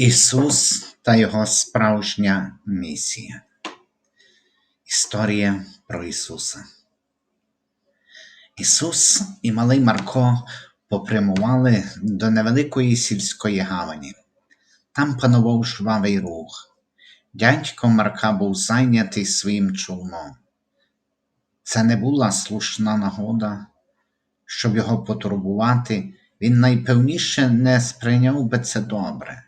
Ісус та Його справжня місія. Історія про Ісуса. Ісус і малий Марко попрямували до невеликої сільської гавані. Там панував жвавий рух. Дядько Марка був зайнятий своїм човном. Це не була слушна нагода, щоб його потурбувати, він найпевніше не сприйняв би це добре.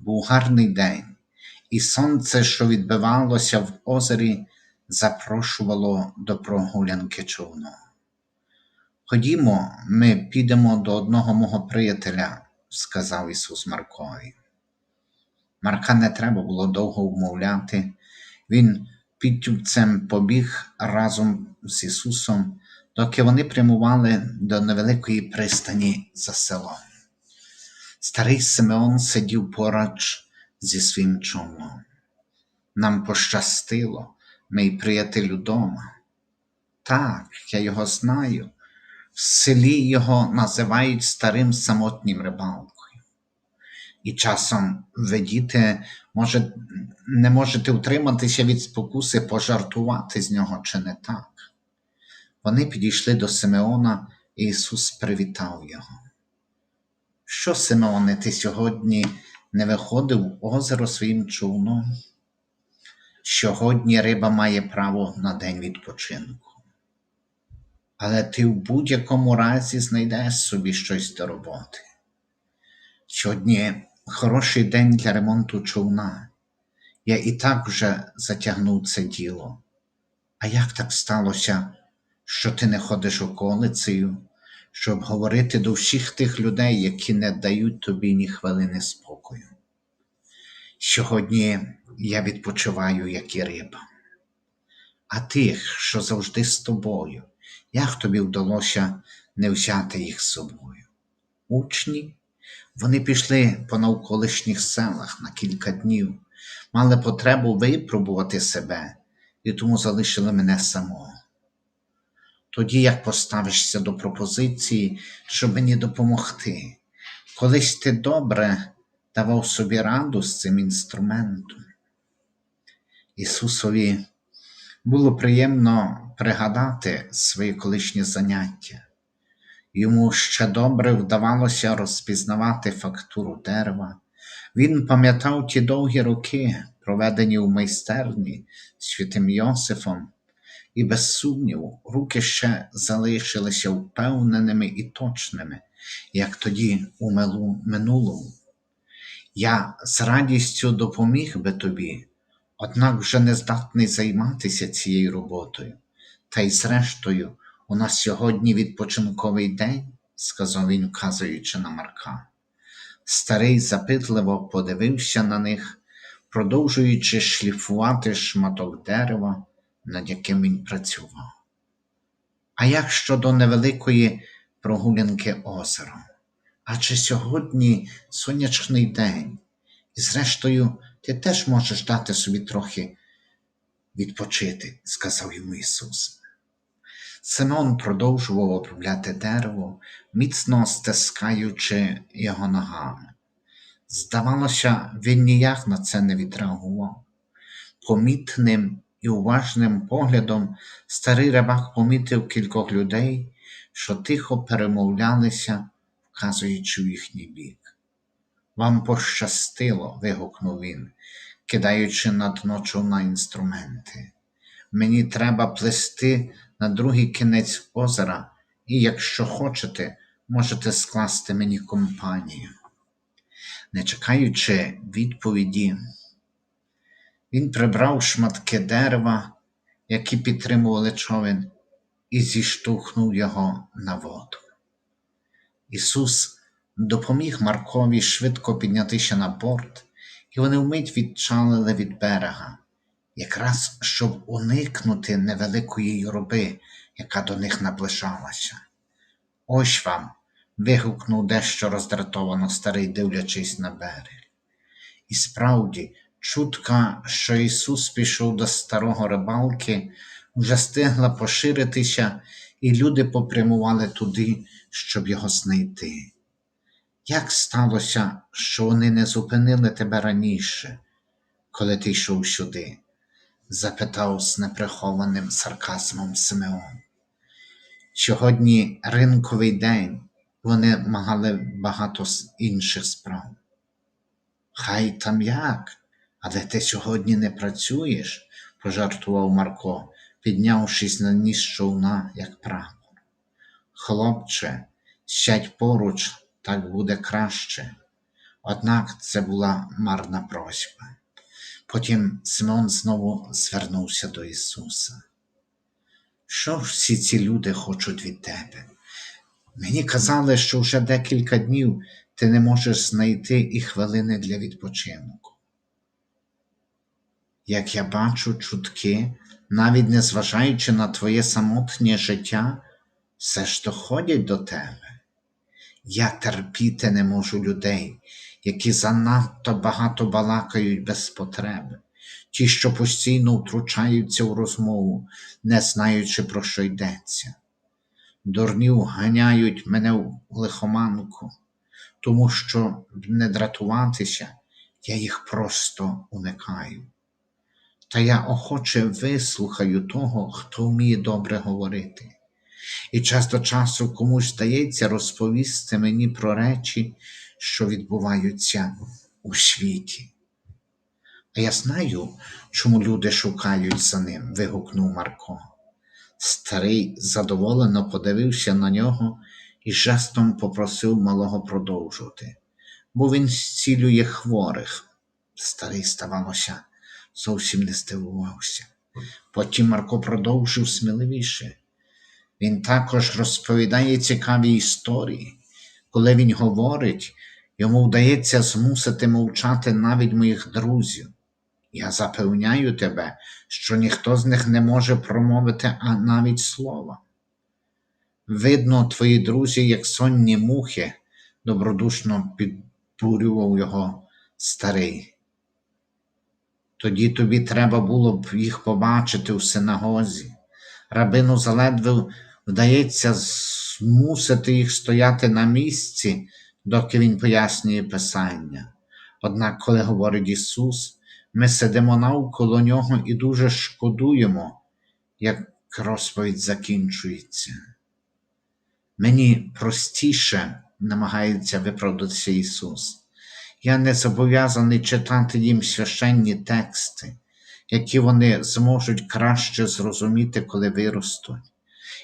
Був гарний день, і сонце, що відбивалося в озері, запрошувало до прогулянки човном. Ходімо, ми підемо до одного мого приятеля, сказав Ісус Маркові. Марка не треба було довго вмовляти, він підтюбцем побіг разом з Ісусом, доки вони прямували до невеликої пристані за селом. Старий Симеон сидів поруч зі своїм човном. Нам пощастило, мій приятелю дома. Так, я його знаю. В селі його називають старим самотнім рибалкою. І часом ви, діти, може, не можете утриматися від спокуси пожартувати з нього, чи не так. Вони підійшли до Симеона, і Ісус привітав його. Що, Симеоне, ти сьогодні не виходив в озеро своїм човном? Сьогодні риба має право на день відпочинку. Але ти в будь-якому разі знайдеш собі щось до роботи. Сьогодні хороший день для ремонту човна. Я і так вже затягнув це діло. А як так сталося, що ти не ходиш околицею? Щоб говорити до всіх тих людей, які не дають тобі ні хвилини спокою. Сьогодні я відпочиваю, як і риба, а тих, що завжди з тобою, як тобі вдалося не взяти їх з собою? Учні, вони пішли по навколишніх селах на кілька днів, мали потребу випробувати себе і тому залишили мене самого. Тоді як поставишся до пропозиції, щоб мені допомогти. Колись ти добре давав собі раду з цим інструментом. Ісусові було приємно пригадати свої колишні заняття. Йому ще добре вдавалося розпізнавати фактуру дерева. Він пам'ятав ті довгі роки, проведені у майстерні святим Йосифом і, без сумніву, руки ще залишилися впевненими і точними, як тоді у милу минулому. Я з радістю допоміг би тобі, однак вже не здатний займатися цією роботою. Та й зрештою, у нас сьогодні відпочинковий день, сказав він, вказуючи на Марка. Старий запитливо подивився на них, продовжуючи шліфувати шматок дерева, над яким він працював. А як щодо невеликої прогулянки озером? Адже сьогодні сонячний день, і, зрештою, ти теж можеш дати собі трохи відпочити, сказав йому Ісус. Симон продовжував обробляти дерево, міцно стискаючи його ногами. Здавалося, він ніяк на це не відреагував. Помітним і уважним поглядом старий рибак помітив кількох людей, що тихо перемовлялися, вказуючи в їхній бік. Вам пощастило, вигукнув він, кидаючи на дно човна інструменти. Мені треба плести на другий кінець озера, і, якщо хочете, можете скласти мені компанію. Не чекаючи відповіді, він прибрав шматки дерева, які підтримували човен, і зіштовхнув його на воду. Ісус допоміг Маркові швидко піднятися на борт, і вони вмить відчалили від берега, якраз щоб уникнути невеликої юрби, яка до них наближалася. Ось вам. вигукнув дещо роздратовано старий, дивлячись на берег. І справді, Чутка, що Ісус пішов до старого рибалки, вже стигла поширитися, і люди попрямували туди, щоб його знайти. Як сталося, що вони не зупинили тебе раніше, коли ти йшов сюди? запитав з неприхованим сарказмом Симеон. Сьогодні ринковий день, вони мали багато інших справ. Хай там як, але ти сьогодні не працюєш, пожартував Марко, піднявшись на ніс човна, як прапор. Хлопче, сядь поруч, так буде краще. Однак це була марна просьба. Потім Симон знову звернувся до Ісуса. Що ж всі ці люди хочуть від тебе? Мені казали, що вже декілька днів ти не можеш знайти і хвилини для відпочинку. Як я бачу чутки, навіть незважаючи на твоє самотнє життя, все ж доходять до тебе. Я терпіти не можу людей, які занадто багато балакають без потреби, ті, що постійно втручаються в розмову, не знаючи, про що йдеться. Дурнів ганяють мене в лихоманку, тому що не дратуватися, я їх просто уникаю. Та я охоче вислухаю того, хто вміє добре говорити. І час до часу комусь здається розповісти мені про речі, що відбуваються у світі. А я знаю, чому люди шукають за ним, вигукнув Марко. Старий задоволено подивився на нього і жестом попросив малого продовжувати, бо він зцілює хворих. Старий, здавалося, зовсім не здивувався. Потім Марко продовжив сміливіше. Він також розповідає цікаві історії. Коли він говорить, йому вдається змусити мовчати навіть моїх друзів. Я запевняю тебе, що ніхто з них не може промовити а навіть слова. Видно, твої друзі, як сонні мухи, добродушно підбурював його старий. Тоді тобі треба було б їх побачити у синагозі. Рабину заледве вдається змусити їх стояти на місці, доки він пояснює Писання. Однак, коли говорить Ісус, ми сидимо навколо нього і дуже шкодуємо, як розповідь закінчується. Мені простіше намагається виправдатися Ісус. Я не зобов'язаний читати їм священні тексти, які вони зможуть краще зрозуміти, коли виростуть.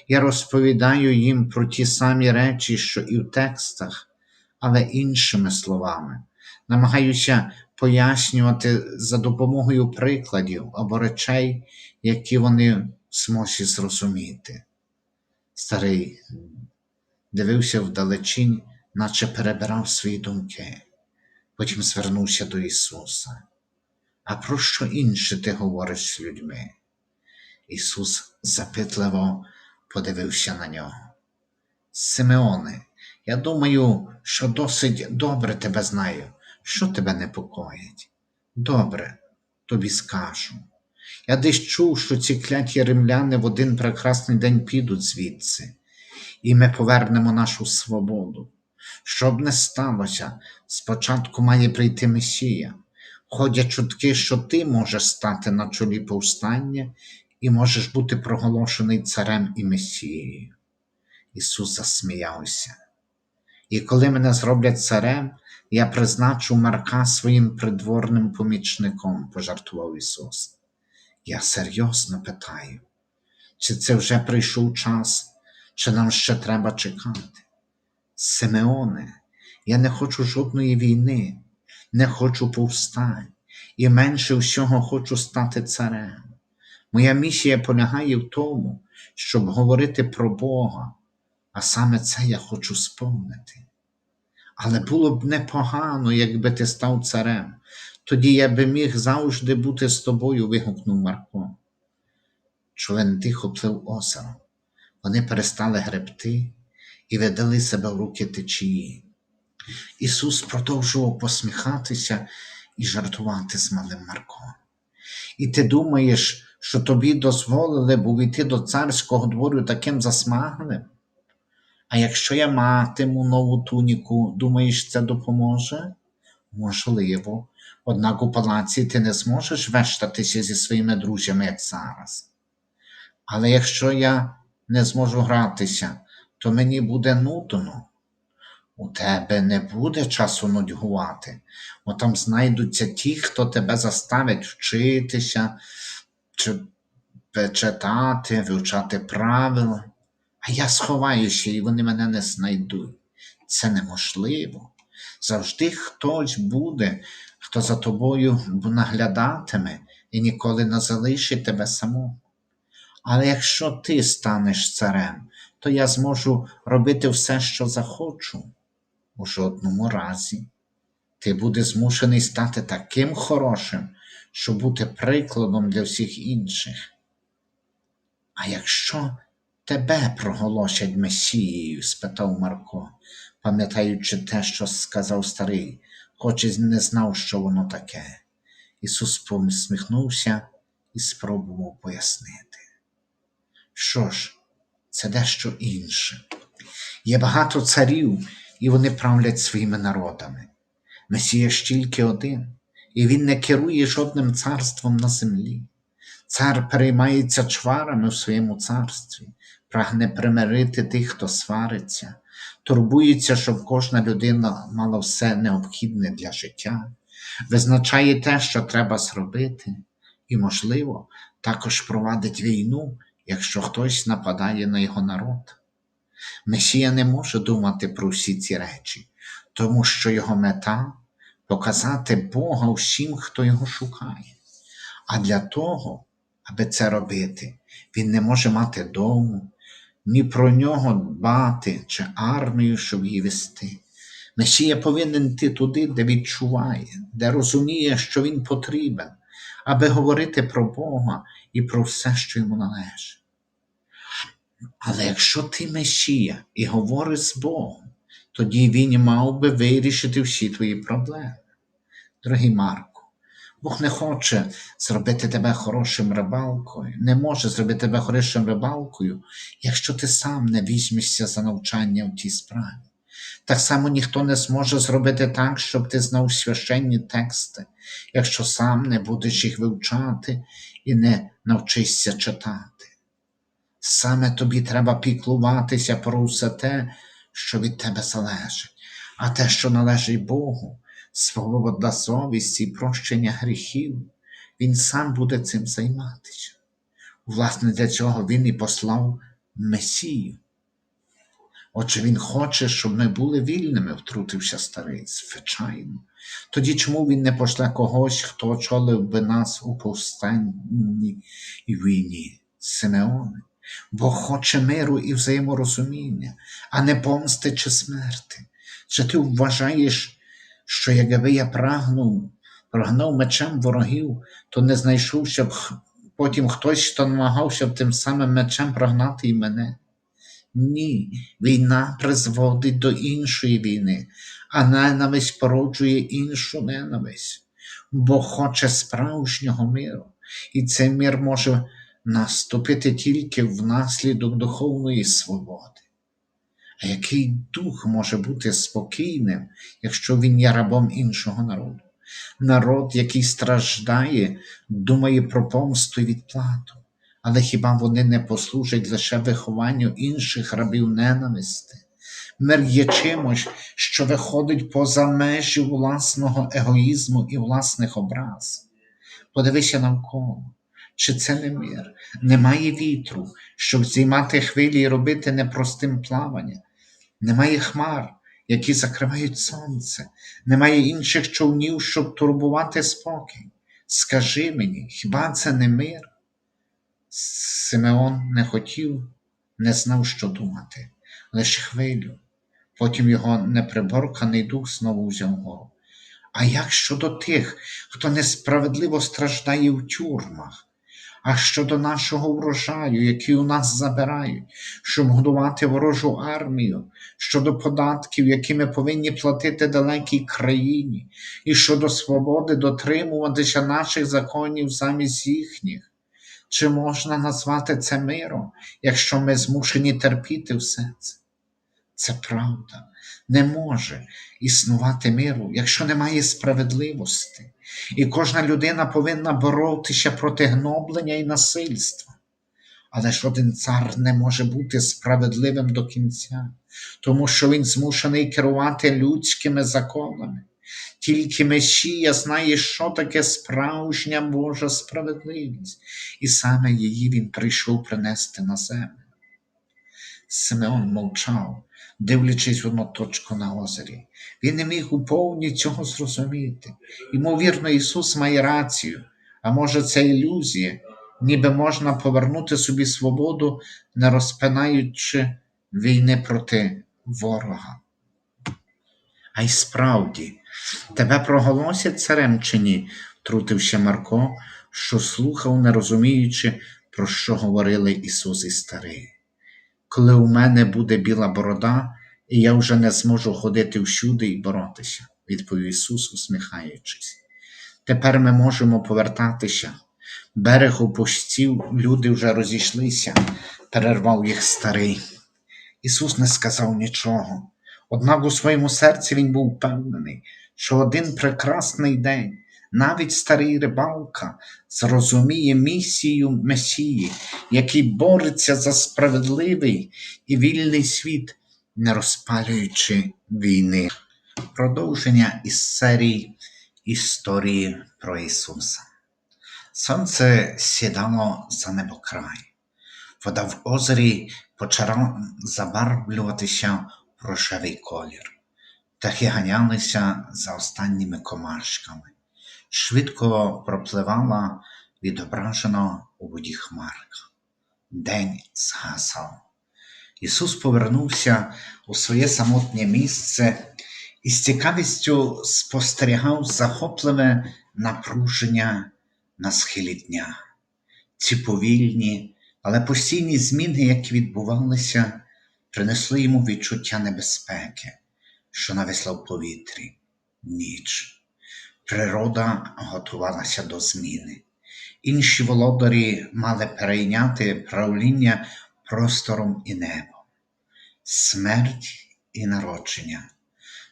Я розповідаю їм про ті самі речі, що і в текстах, але іншими словами. Намагаюся пояснювати за допомогою прикладів або речей, які вони зможуть зрозуміти. Старий дивився вдалечінь, наче перебирав свої думки. Потім звернувся до Ісуса. А про що інше ти говориш з людьми? Ісус запитливо подивився на нього. Симеоне, я думаю, що досить добре тебе знаю. Що тебе непокоїть? Добре, тобі скажу. Я десь чув, що ці кляті римляни в один прекрасний день підуть звідси, і ми повернемо нашу свободу. Щоб не сталося, спочатку має прийти Месія. Ходять чутки, що ти можеш стати на чолі повстання і можеш бути проголошений царем і Месією. Ісус засміявся. І коли мене зроблять царем, я призначу Марка своїм придворним помічником, пожартував Ісус. Я серйозно питаю, чи це вже прийшов час, чи нам ще треба чекати? Симеоне, я не хочу жодної війни, не хочу повстань, і менше всього хочу стати царем. Моя місія полягає в тому, щоб говорити про Бога, а саме це я хочу сповнити. Але було б непогано, якби ти став царем. Тоді я би міг завжди бути з тобою, вигукнув Марко. Човен тихо плив озером. Вони перестали гребти і видали себе в руки течії. Ісус продовжував посміхатися і жартувати з малим Марком. І ти думаєш, що тобі дозволили б увійти до царського двору таким засмаглим? А якщо я матиму нову туніку, думаєш, це допоможе? Можливо. Однак у палаці ти не зможеш вештатися зі своїми друзями, як зараз. Але якщо я не зможу гратися, то мені буде нудно. У тебе не буде часу нудьгувати, бо там знайдуться ті, хто тебе заставить вчитися, чи читати, вивчати правила. А я сховаюся, і вони мене не знайдуть. Це неможливо. Завжди хтось буде, хто за тобою наглядатиме і ніколи не залишить тебе самого. Але якщо ти станеш царем, то я зможу робити все, що захочу. У жодному разі. Ти будеш змушений стати таким хорошим, щоб бути прикладом для всіх інших. А якщо тебе проголосять Месією? спитав Марко, пам'ятаючи те, що сказав старий, хоч і не знав, що воно таке. Ісус посміхнувся і спробував пояснити. Що ж, це дещо інше. Є багато царів, і вони правлять своїми народами. Месія ж тільки один, і він не керує жодним царством на землі. Цар переймається чварами в своєму царстві, прагне примирити тих, хто свариться, турбується, щоб кожна людина мала все необхідне для життя, визначає те, що треба зробити, і, можливо, також провадить війну, якщо хтось нападає на його народ. Месія не може думати про всі ці речі, тому що його мета показати Бога всім, хто його шукає. А для того, аби це робити, він не може мати дому, ні про нього дбати чи армію, щоб її вести. Месія повинен йти туди, де відчуває, де розуміє, що він потрібен, аби говорити про Бога і про все, що йому належить. Але якщо ти Месія і говориш з Богом, тоді він мав би вирішити всі твої проблеми. Дорогий Марко, Бог не хоче зробити тебе хорошим рибалкою, не може зробити тебе хорошим рибалкою, якщо ти сам не візьмешся за навчання в тій справі. Так само ніхто не зможе зробити так, щоб ти знав священні тексти, якщо сам не будеш їх вивчати і не навчишся читати. Саме тобі треба піклуватися про все те, що від тебе залежить, а те, що належить Богу, свобода совісті і прощення гріхів, Він сам буде цим займатися. Власне, для цього Він і послав Месію. Отже, Він хоче, щоб ми були вільними, втрутився старий, звичайно. Тоді чому він не пошле когось, хто очолив би нас у повстанні і війні? Симеони? Бог хоче миру і взаєморозуміння, а не помсти чи смерти. Чи ти вважаєш, що якби я прагнув, прогнав мечем ворогів, то не знайшовся б потім хтось, хто намагався б тим самим мечем прогнати і мене? Ні, війна призводить до іншої війни, а ненависть породжує іншу ненависть, Бог хоче справжнього миру, і цей мир може наступити тільки внаслідок духовної свободи. А який дух може бути спокійним, якщо він є рабом іншого народу? Народ, який страждає, думає про помсту і відплату, але хіба вони не послужать лише вихованню інших рабів ненависти? Мир є чимось, що виходить поза межі власного егоїзму і власних образ. Подивися навколо. Чи це не мир? Немає вітру, щоб зіймати хвилі і робити непростим плавання. Немає хмар, які закривають сонце, немає інших човнів, щоб турбувати спокій. Скажи мені, хіба це не мир? Симеон не хотів, не знав, що думати, лише хвилю. Потім його неприборканий дух знову взяв гору. А як щодо тих, хто несправедливо страждає в тюрмах? А щодо нашого врожаю, який у нас забирають, щоб годувати ворожу армію, щодо податків, які ми повинні платити далекій країні, і щодо свободи дотримуватися наших законів замість їхніх, чи можна назвати це миром, якщо ми змушені терпіти все це? Це правда. Не може існувати миру, якщо немає справедливості. І кожна людина повинна боротися проти гноблення і насильства. Але жоден цар не може бути справедливим до кінця, тому що він змушений керувати людськими законами. Тільки Месія знає, що таке справжня Божа справедливість, і саме її він прийшов принести на землю. Симеон мовчав, дивлячись одну точку на озері. Він не міг уповні цього зрозуміти. Ймовірно, Ісус має рацію, а може, це ілюзія, ніби можна повернути собі свободу, не розпинаючи війни проти ворога. А й справді, тебе проголосять царем чи ні? втрутився Марко, що слухав, не розуміючи, про що говорили Ісус і старий. Коли у мене буде біла борода, і я вже не зможу ходити всюди і боротися, відповів Ісус, усміхаючись. Тепер ми можемо повертатися. Берег опустів, люди вже розійшлися, перервав їх старий. Ісус не сказав нічого. Однак у своєму серці він був впевнений, що один прекрасний день навіть старий рибалка зрозуміє місію Месії, який бореться за справедливий і вільний світ, не розпалюючи війни. Продовження із серії історії про Ісуса. Сонце сідало за небокрай. Вода в озері почала забарвлюватися в рожевий колір. Птахи ганялися за останніми комашками. Швидко пропливала відображена у воді хмарка. День згасав. Ісус повернувся у своє самотнє місце і з цікавістю спостерігав захопливе напруження на схилі дня. Ці повільні, але постійні зміни, які відбувалися, принесли йому відчуття небезпеки, що нависла в повітрі, ніч. Природа готувалася до зміни. Інші володарі мали перейняти правління простором і небом. Смерть і народження,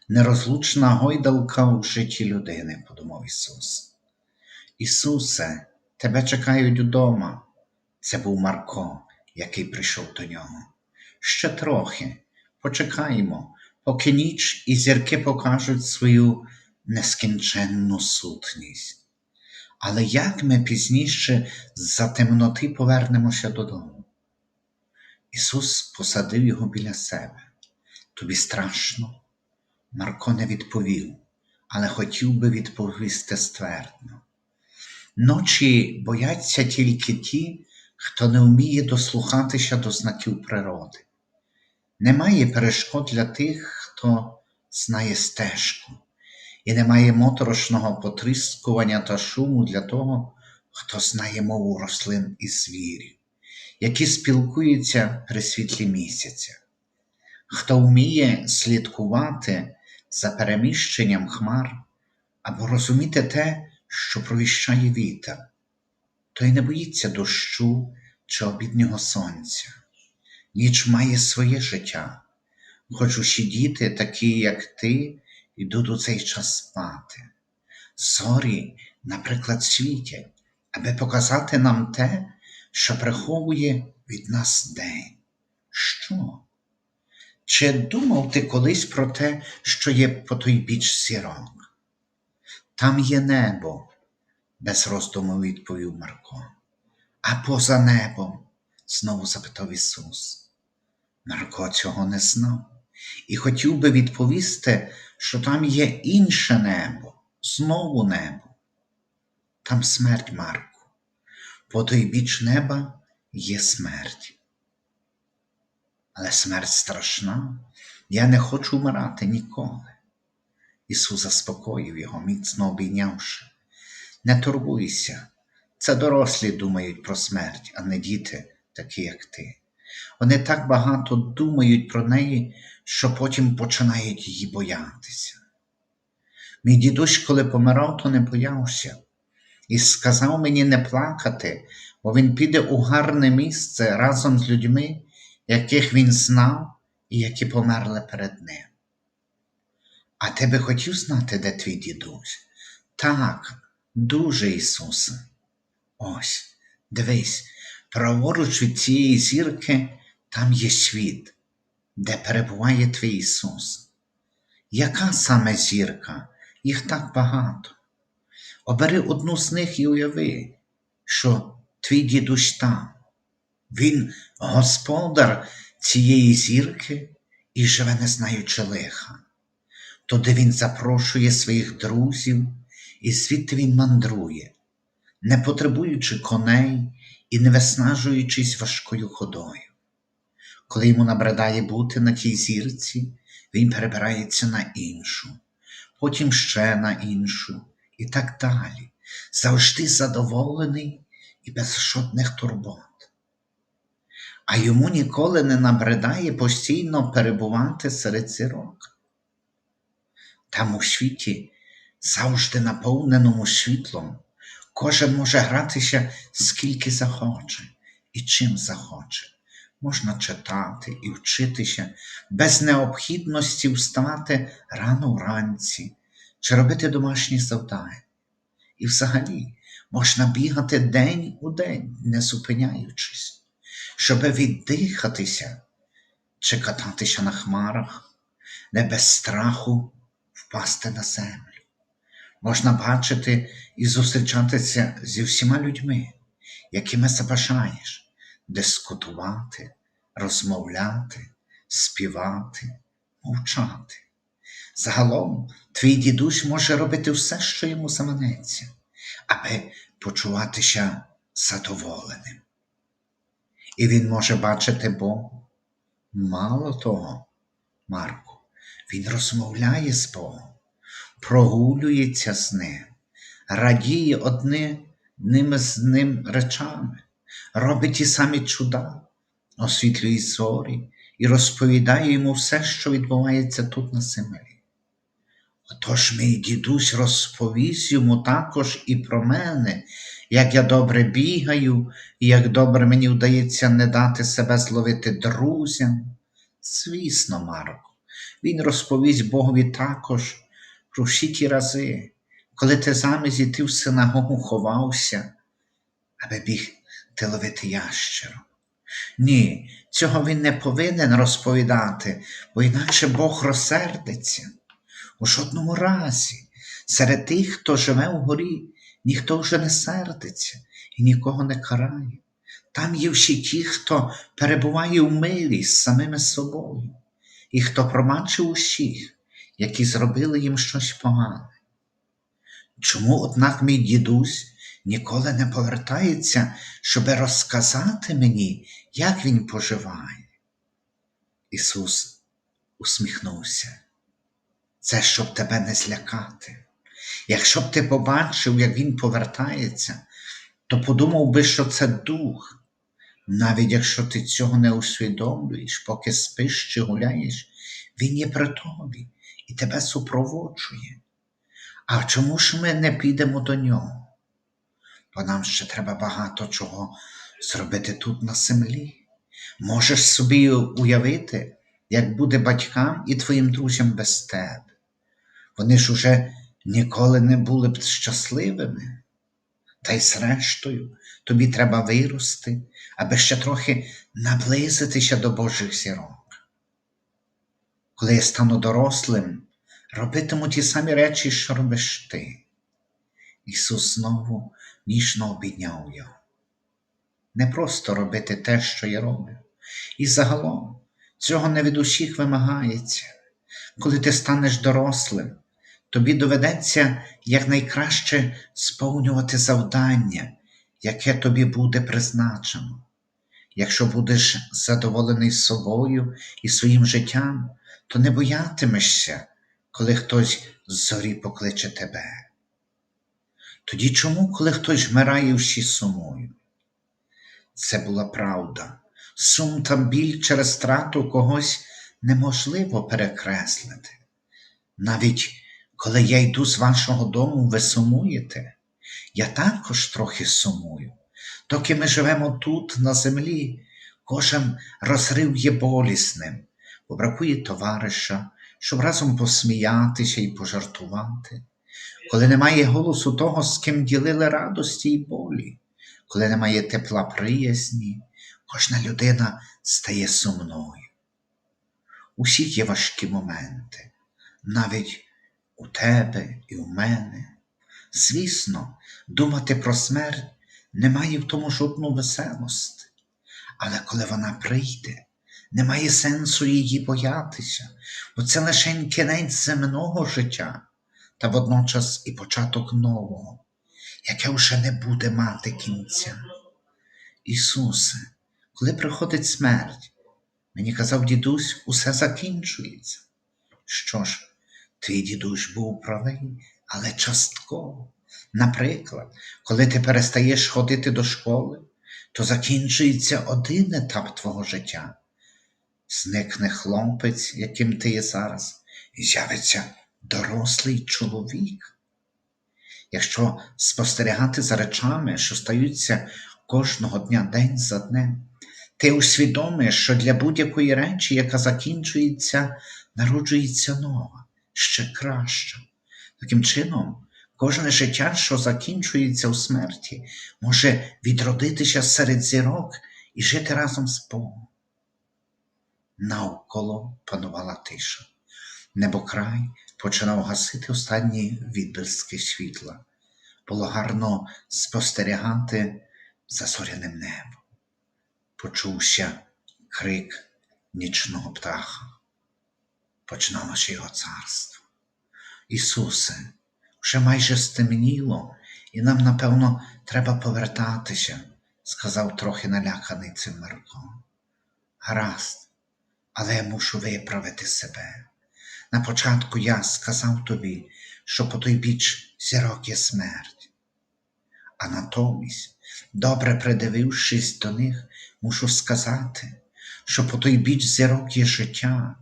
нерозлучна гойдалка у житті людини, подумав Ісус. Ісусе, тебе чекають удома. Це був Марко, який прийшов до нього. Ще трохи, почекаємо, поки ніч і зірки покажуть свою нескінченну сутність. Але як ми пізніше з-за темноти повернемося додому? Ісус посадив його біля себе. Тобі страшно? Марко не відповів, але хотів би відповісти ствердно. Ночі бояться тільки ті, хто не вміє дослухатися до знаків природи. Немає перешкод для тих, хто знає стежку, і немає моторошного потріскування та шуму для того, хто знає мову рослин і звірів, які спілкуються при світлі місяця, хто вміє слідкувати за переміщенням хмар або розуміти те, що провіщає вітер, той не боїться дощу чи обіднього сонця. Ніч має своє життя, хоч усі діти, такі, як ти, йдуть у цей час спати. Зорі, наприклад, світять, аби показати нам те, що приховує від нас день. Що? Чи думав ти колись про те, що є по той біч сірок? Там є небо, без роздуму відповів Марко. А поза небом? знову запитав Ісус. Марко цього не знав і хотів би відповісти, що там є інше небо, знову небо. Там смерть, Марку, по той біч неба є смерть. Але смерть страшна, я не хочу вмирати ніколи. Ісус заспокоїв його, міцно обійнявши. Не турбуйся, це дорослі думають про смерть, а не діти, такі, як ти. Вони так багато думають про неї, що потім починають її боятися. Мій дідусь, коли помирав, то не боявся, і сказав мені не плакати, бо він піде у гарне місце разом з людьми, яких він знав і які померли перед ним. А ти би хотів знати, де твій дідусь? Так, дуже Ісусе. Ось, дивись, праворуч від цієї зірки там є світ, де перебуває твій Ісус. Яка саме зірка? Їх так багато. Обери одну з них і уяви, що твій дідусь там. Він господар цієї зірки і живе, не знаючи лиха. Туди він запрошує своїх друзів, і звідти він мандрує, не потребуючи коней і не виснажуючись важкою ходою. Коли йому набридає бути на тій зірці, він перебирається на іншу, потім ще на іншу, і так далі, завжди задоволений і без жодних турбот. А йому ніколи не набридає постійно перебувати серед зірок. Там у світі, завжди наповненому світлом, кожен може гратися скільки захоче і чим захоче. Можна читати і вчитися без необхідності вставати рано вранці чи робити домашні завдання. І взагалі можна бігати день у день, не зупиняючись, щоб віддихатися чи кататися на хмарах, не без страху впасти на землю. Можна бачити і зустрічатися зі всіма людьми, якими забажаєш, дискутувати, розмовляти, співати, мовчати. Загалом, твій дідусь може робити все, що йому заманеться, аби почуватися задоволеним. І він може бачити Бога. Мало того, Марку, він розмовляє з Богом, прогулюється з ним, радіє одними з ним речами, робить ті самі чуда, освітлює зорі і розповідає йому все, що відбувається тут на землі. Отож мій дідусь розповість йому також і про мене, як я добре бігаю, і як добре мені вдається не дати себе зловити друзям. Звісно, Марко, він розповість Богові також всі ті рази, коли ти замість іти в синагогу ховався, аби біг ти ловити ящеру. Ні, цього він не повинен розповідати, бо інакше Бог розсердиться. У жодному разі серед тих, хто живе вгорі, ніхто вже не сердиться і нікого не карає. Там є всі ті, хто перебуває в мирі з самими собою, і хто промачив усіх, які зробили їм щось погане. Чому, однак, мій дідусь ніколи не повертається, щоби розказати мені, як він поживає? Ісус усміхнувся. Це щоб тебе не злякати. Якщо б ти побачив, як він повертається, то подумав би, що це дух. Навіть якщо ти цього не усвідомлюєш, поки спиш чи гуляєш, він є при тобі і тебе супроводжує. А чому ж ми не підемо до нього? Бо нам ще треба багато чого зробити тут на землі. Можеш собі уявити, як буде батькам і твоїм друзям без тебе. Вони ж уже ніколи не були б щасливими. Та й зрештою, тобі треба вирости, аби ще трохи наблизитися до Божих зірок. Коли я стану дорослим, робитиму ті самі речі, що робиш ти. Ісус знову ніжно обійняв його. Не просто робити те, що я роблю. І загалом цього не від усіх вимагається. Коли ти станеш дорослим, тобі доведеться якнайкраще сповнювати завдання, яке тобі буде призначено. Якщо будеш задоволений собою і своїм життям, то не боятимешся, коли хтось з зорі покличе тебе. Тоді чому, коли хтось вмирає, всі сумують? Це була правда. Сум та біль через страту когось неможливо перекреслити. Навіть коли я йду з вашого дому, ви сумуєте, я також трохи сумую. Доки ми живемо тут, на землі, кожен розрив є болісним, бо бракує товариша, щоб разом посміятися і пожартувати, коли немає голосу того, з ким ділили радості й болі, коли немає тепла приязні, кожна людина стає сумною. У всіх є важкі моменти, навіть у тебе і у мене. Звісно, думати про смерть немає в тому жодну веселості, але коли вона прийде, немає сенсу її боятися, бо це лише кінець земного життя та водночас і початок нового, яке вже не буде мати кінця. Ісусе, коли приходить смерть, мені казав дідусь, усе закінчується. Що ж, твій дідусь був правий, але частково. Наприклад, коли ти перестаєш ходити до школи, то закінчується один етап твого життя. Зникне хлопець, яким ти є зараз, і з'явиться дорослий чоловік. Якщо спостерігати за речами, що стаються кожного дня день за днем, ти усвідомиш, що для будь-якої речі, яка закінчується, народжується нова, ще краща. Таким чином, кожне життя, що закінчується у смерті, може відродитися серед зірок і жити разом з Богом. Навколо панувала тиша. Небокрай починав гасити останні відблиски світла. Було гарно спостерігати за зоряним небом. Почувся крик нічного птаха. Починалося його царство. Ісусе, вже майже стемніло, і нам, напевно, треба повертатися, сказав трохи наляканий цим Марко. Гаразд, але мушу виправити себе. На початку я сказав тобі, що по той біч зірок є смерть. А натомість, добре придивившись до них, мушу сказати, що по той біч зірок є життя,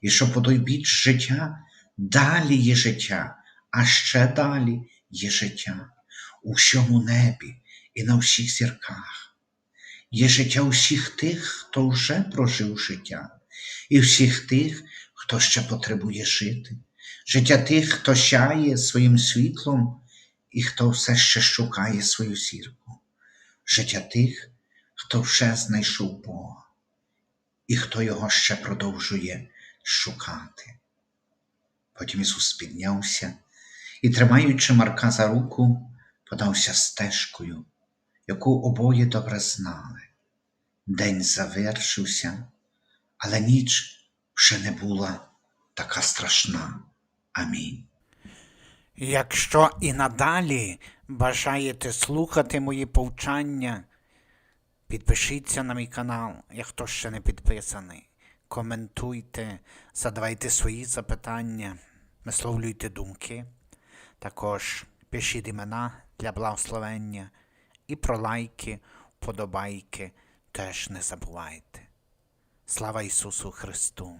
і що по той біч життя далі є життя, а ще далі є життя у всьому небі і на всіх зірках. Є життя усіх тих, хто вже прожив життя, і всіх тих, хто ще потребує жити, життя тих, хто сяє своїм світлом і хто все ще шукає свою зірку, життя тих, хто вже знайшов Бога, і хто його ще продовжує шукати. Потім Ісус піднявся і, тримаючи Марка за руку, подався стежкою, яку обоє добре знали. День завершився, але ніч вже не була така страшна. Амінь. Якщо і надалі бажаєте слухати мої повчання, підпишіться на мій канал, як хто ще не підписаний. Коментуйте, задавайте свої запитання, висловлюйте думки. Також пишіть імена для благословення і про лайки, вподобайки теж не забувайте. Слава Ісусу Христу!